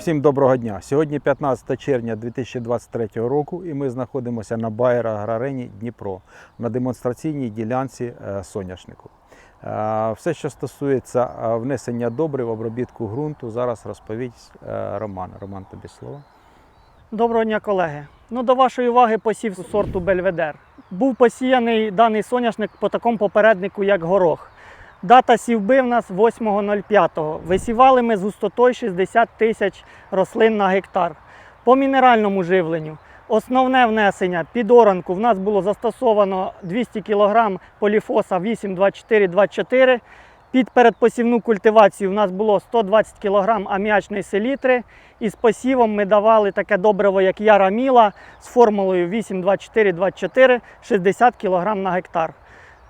Всім доброго дня. Сьогодні 15 червня 2023 року і ми знаходимося на Байер Аграрені Дніпро на демонстраційній ділянці е, соняшнику. Е, Все, що стосується е, внесення добрив, обробітку ґрунту, зараз розповість Роман. Роман, тобі слово. Доброго дня, колеги. Ну, до вашої уваги посів сорту Бельведер. Був посіяний даний соняшник по такому попереднику, як горох. Дата сівби в нас 8.05. Висівали ми з густотою 60 тисяч рослин на гектар. По мінеральному живленню. Основне внесення під оранку в нас було застосовано 200 кг поліфоса 8,24,24. Під передпосівну культивацію в нас було 120 кг аміачної селітри. І з посівом ми давали таке добриво, як Яра Міла з формулою 8,24,24, 60 кг на гектар.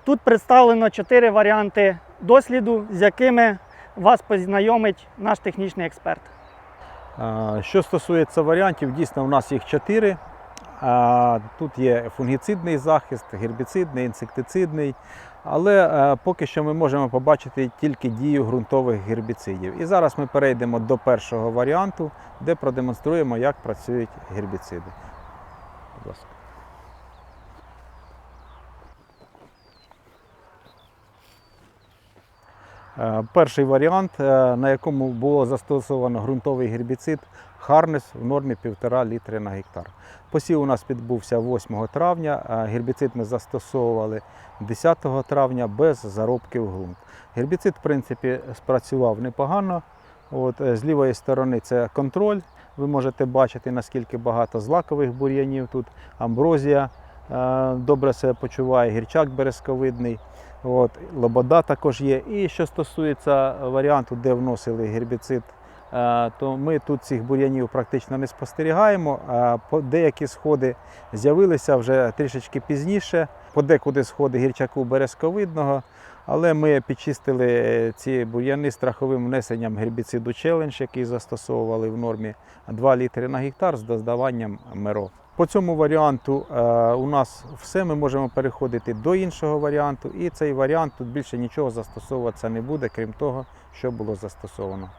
Тут представлено 4 варіанти досліду, з якими вас познайомить наш технічний експерт. Що стосується варіантів, дійсно в нас їх чотири. Тут є фунгіцидний захист, гербіцидний, інсектицидний. Але е, поки що ми можемо побачити тільки дію ґрунтових гербіцидів. І зараз ми перейдемо до першого варіанту, де продемонструємо, як працюють гербіциди. Будь ласка. Перший варіант, е, на якому було застосовано ґрунтовий гербіцид Харнес в нормі 1,5 літри на гектар. Посів у нас відбувся 8 травня. а Гербіцид ми застосовували 10 травня без заробки в ґрунт. Гербіцид, в принципі, спрацював непогано. От, е, з лівої сторони це контроль. Ви можете бачити, наскільки багато злакових бур'янів тут. Амброзія е, добре себе почуває, гірчак березковидний. От, лобода також є. І що стосується варіанту, де вносили гербіцид, е, то ми тут цих бур'янів практично не спостерігаємо. Деякі сходи з'явилися вже трішечки пізніше, подекуди сходи гірчаку березковидного. Але ми підчистили ці бур'яни страховим внесенням гербіциду Challenge, який застосовували в нормі 2 літри на гектар з додаванням МЕРО. По цьому варіанту е, у нас все. Ми можемо переходити до іншого варіанту, і цей варіант тут більше нічого застосовуватися не буде, крім того, що було застосовано.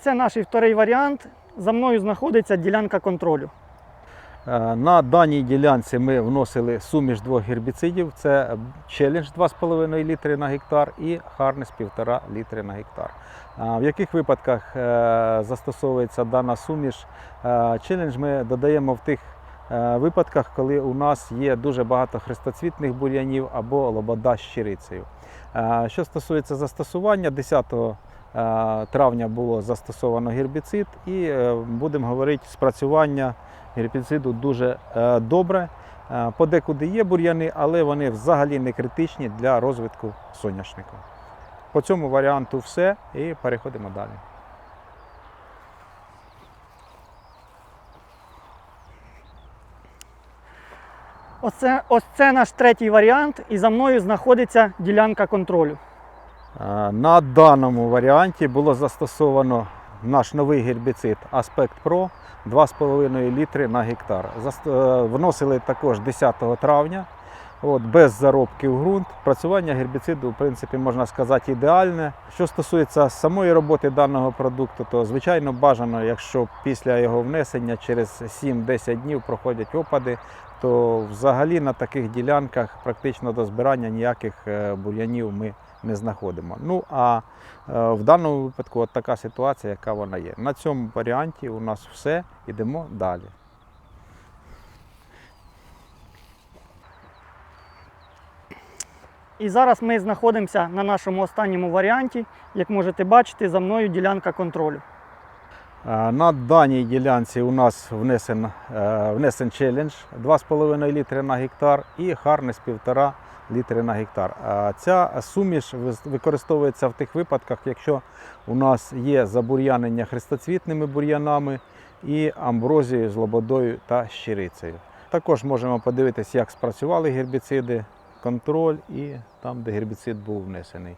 Це наш вторий варіант. За мною знаходиться ділянка контролю. Е, На даній ділянці ми вносили суміш двох гербіцидів: це челендж 2,5 літри на гектар і харнес 1,5 літри на гектар. В яких випадках е, застосовується дана суміш? Е, Челендж ми додаємо в тих е, випадках, коли у нас є дуже багато хрестоцвітних бур'янів або лобода з щирицею. Е, Що стосується застосування, 10 е, травня було застосовано гербіцид, і е, будемо говорити спрацювання гербіциду дуже е, добре. Е, Подекуди є бур'яни, але вони взагалі не критичні для розвитку соняшника. По цьому варіанту все і переходимо далі. Оце, ось це наш третій варіант, і за мною знаходиться ділянка контролю. Е, На даному варіанті було застосовано наш новий гербіцид Aspect Pro 2,5 літри на гектар. Е, Вносили також 10 травня. От, без заробки в ґрунт. Працювання гербіциду, в принципі, можна сказати, ідеальне. Що стосується самої роботи даного продукту, то звичайно бажано, якщо після його внесення через 7-10 днів проходять опади, то взагалі на таких ділянках практично до збирання ніяких е, бур'янів ми не знаходимо. Ну а е, в даному випадку от така ситуація, яка вона є. На цьому варіанті у нас все, йдемо далі. І зараз ми знаходимося на нашому останньому варіанті. Як можете бачити, за мною ділянка контролю. Е, На даній ділянці у нас внесен, е, внесен челендж 2,5 літри на гектар і харнес 1,5 літри на гектар. Е, Ця суміш використовується в тих випадках, якщо у нас є забур'янення хрестоцвітними бур'янами і амброзією з лободою та щирицею. Також можемо подивитися, як спрацювали гербіциди, контроль і там, де гербіцид був внесений.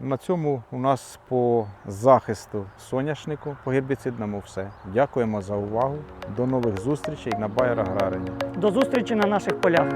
На цьому у нас по захисту соняшнику по гербіцидному все. Дякуємо за увагу. До нових зустрічей на Байер Аграрені. До зустрічі на наших полях.